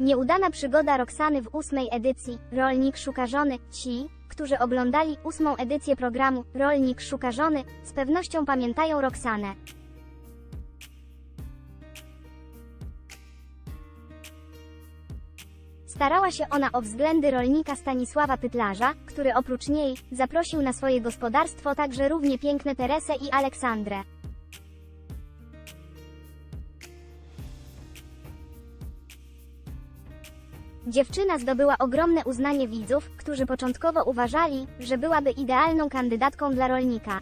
Nieudana przygoda Roxany w ósmej edycji Rolnik szuka żony. Ci, którzy oglądali ósmą edycję programu Rolnik szuka żony, z pewnością pamiętają Roxanę. Starała się ona o względy rolnika Stanisława Pytlarza, który oprócz niej zaprosił na swoje gospodarstwo także równie piękne Teresę i Aleksandrę. Dziewczyna zdobyła ogromne uznanie widzów, którzy początkowo uważali, że byłaby idealną kandydatką dla rolnika.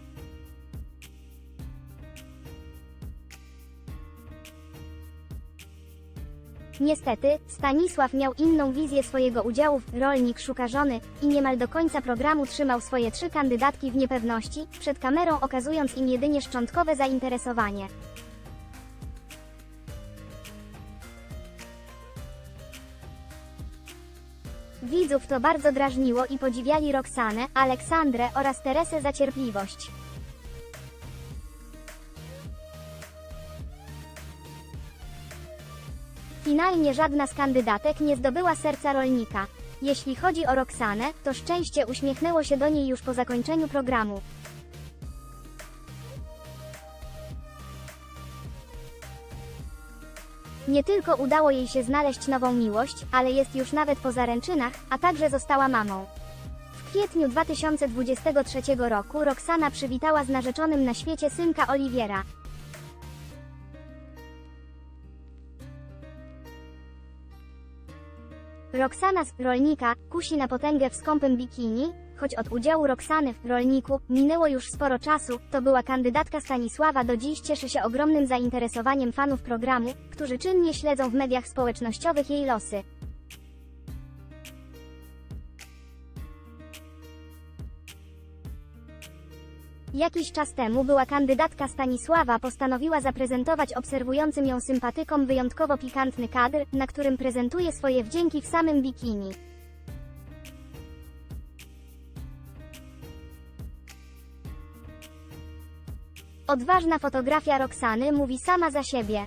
Niestety, Stanisław miał inną wizję swojego udziału w Rolnik szuka żony i niemal do końca programu trzymał swoje trzy kandydatki w niepewności, przed kamerą okazując im jedynie szczątkowe zainteresowanie. Widzów to bardzo drażniło i podziwiali Roxanę, Aleksandrę oraz Teresę za cierpliwość. Finalnie żadna z kandydatek nie zdobyła serca rolnika. Jeśli chodzi o Roxanę, to szczęście uśmiechnęło się do niej już po zakończeniu programu. Nie tylko udało jej się znaleźć nową miłość, ale jest już nawet po zaręczynach, a także została mamą. W kwietniu 2023 roku Roxana przywitała z narzeczonym na świecie synka Oliwiera. Roxana z rolnika kusi na potęgę w skąpym bikini, choć od udziału Roxany w rolniku minęło już sporo czasu, to była kandydatka Stanisława do dziś cieszy się ogromnym zainteresowaniem fanów programu, którzy czynnie śledzą w mediach społecznościowych jej losy. Jakiś czas temu była kandydatka Stanisława postanowiła zaprezentować obserwującym ją sympatykom wyjątkowo pikantny kadr, na którym prezentuje swoje wdzięki w samym bikini. Odważna fotografia Roxany mówi sama za siebie.